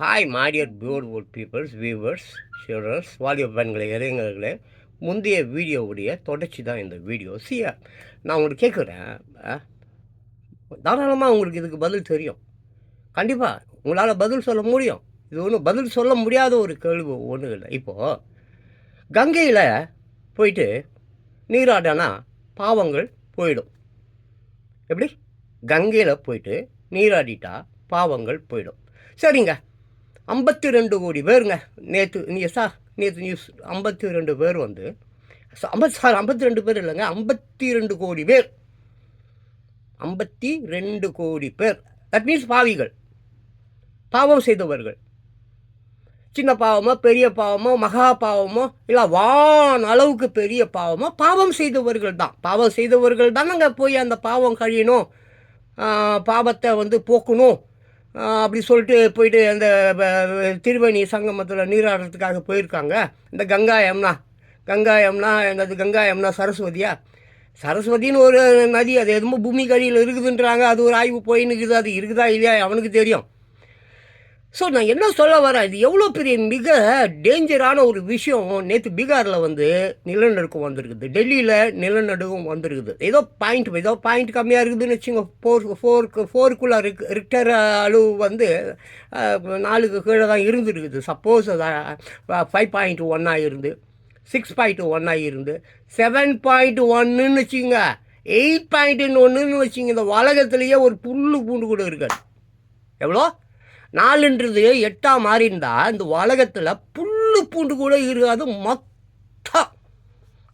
Hi my dear beautiful peoples viewers sharers வாலிய பெண்களை இளைஞர்களே. முந்தைய வீடியோவுடைய தொடர்ச்சி தான் இந்த வீடியோ. சியா நான் உங்களுக்கு கேட்குறேன் தாராளமாக உங்களுக்கு இதுக்கு பதில் தெரியும். கண்டிப்பாக உங்களால் பதில் சொல்ல முடியும். இது ஒன்றும் பதில் சொல்ல முடியாத ஒரு கேள்வி ஒன்றும் இல்லை. இப்போது கங்கையில் போயிட்டு நீராடனா பாவங்கள் போயிடும். எப்படி? கங்கையில் போயிட்டு நீராடிட்டா பாவங்கள் போயிடும். சரிங்க. ஐம்பத்தி ரெண்டு கோடி பேருங்க. நேற்று நீ சார் நேற்று நியூஸ் ஐம்பத்தி ரெண்டு பேர் வந்து ஐம்பத்தி சார் ஐம்பத்தி ரெண்டு பேர் இல்லைங்க ஐம்பத்தி ரெண்டு கோடி பேர். ஐம்பத்தி ரெண்டு கோடி பேர். தட் மீன்ஸ் பாவிகள். பாவம் செய்தவர்கள். சின்ன பாவமோ பெரிய பாவமோ மகா பாவமோ இல்லை வான் அளவுக்கு பெரிய பாவமோ பாவம் செய்தவர்கள் தான். பாவம் செய்தவர்கள் தானங்க போய் அந்த பாவம் கழியணும். பாவத்தை வந்து போக்கணும். அப்படி சொல்லிட்டு போயிட்டு அந்த திருவணி திருவேணி சங்கமத்தில் நீராடுறதுக்காக போயிருக்காங்க. இந்த கங்கா கங்காயம்னா கங்கா யமுனா என்னது கங்கா சரஸ்வதியா? சரஸ்வதின்னு ஒரு நதி அது எதுவும் பூமி கடியில் இருக்குதுன்றாங்க. அது ஒரு ஆய்வு போயின்னு இருக்குது. அது இருக்குதா இல்லையா? அவனுக்கு தெரியும். ஸோ நான் என்ன சொல்ல வரேன்? இது எவ்வளோ பெரிய மிக டேஞ்சரான ஒரு விஷயம். நேற்று பீகாரில் வந்து நிலநடுக்கம் வந்திருக்குது. டெல்லியில் நிலநடுக்கம் வந்திருக்குது. ஏதோ பாயிண்ட் ஏதோ பாயிண்ட் கம்மியாக இருக்குதுன்னு வச்சுங்க ஃபோர் ஃபோருக்கு ஃபோருக்குள்ளே ரிக் ரிக்டர் அளவு வந்து நாலுக்கு கீழே தான் இருந்துருக்குது. சப்போஸ் ஃபைவ் பாயிண்ட் ஒன்னாக இருந்து சிக்ஸ் பாயிண்ட் ஒன்னாக இருந்து செவன் பாயிண்ட் ஒன்றுன்னு வச்சுங்க எயிட் பாயிண்ட் ஒன்றுன்னு வச்சுங்க இந்த உலகத்துலேயே ஒரு புல்லு பூண்டு கூட இருக்காது. எவ்வளோ? நாலுன்றது எட்டாக மாறி இந்த உலகத்தில் புல்லு பூண்டு கூட இருக்காது மொத்தம்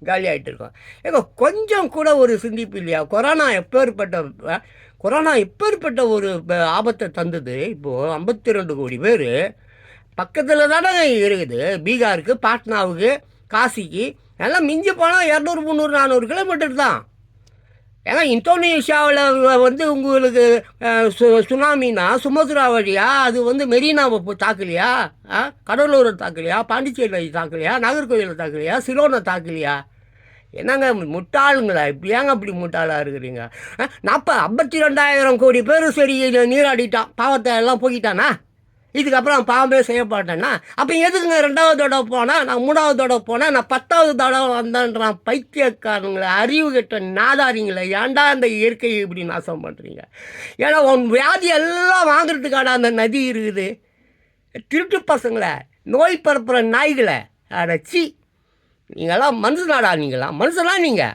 காலியாகிட்டு இருக்கும். ஏங்க கொஞ்சம் கூட ஒரு சிந்திப்பு இல்லையா? கொரோனா எப்பேற்பட்ட கொரோனா எப்பேற்பட்ட ஒரு ஆபத்தை தந்தது? இப்போது ஐம்பத்தி ரெண்டு கோடி பேர் பக்கத்தில் தானே இருக்குது. பீகாருக்கு பாட்னாவுக்கு காசிக்கு எல்லாம் மிஞ்சி போனால் இரநூறு முந்நூறு நானூறு கிலோமீட்டர் தான். ஏன்னா இந்தோனேஷியாவில் வந்து உங்களுக்கு சு சுனாமினா சுமத்ரா வழியா அது வந்து மெரினாவை தாக்கலையா? ஆ? கடலூரை தாக்கலையா? பாண்டிச்சேரியை தாக்கலையா? நாகர்கோவிலை தாக்கலையா? சிலோனை தாக்கலையா? என்னங்க முட்டாளுங்களா? இப்படியாங்க அப்படி முட்டாளாக இருக்கிறீங்க? நாற்பது ஐம்பத்தி ரெண்டாயிரம் கோடி பேர் சரி நீராடிட்டான். பாவத்தை எல்லாம் போக்கிட்டானா? இதுக்கப்புறம் பாம்பே செய்ய மாட்டேன்னா அப்போ எதுக்குங்க ரெண்டாவது தடவை போனால் நான் மூணாவது தடவை போனேன் நான் பத்தாவது தடவை வந்தேன்றான் பைத்தியக்காரங்களை அறிவு கெட்ட நாதாரிங்களே ஏன்டா அந்த இயற்கையை இப்படி நாசம் பண்ணுறீங்க ஏன்னா உன் வியாதி எல்லாம் வாங்குறதுக்கான அந்த நதி இருக்குது. திருட்டு பசங்களை நோய் பரப்புகிற நாய்களை அடச்சி நீங்களாம் மனுஷனாடா நீங்களாம் மனுஷனா நீங்கள்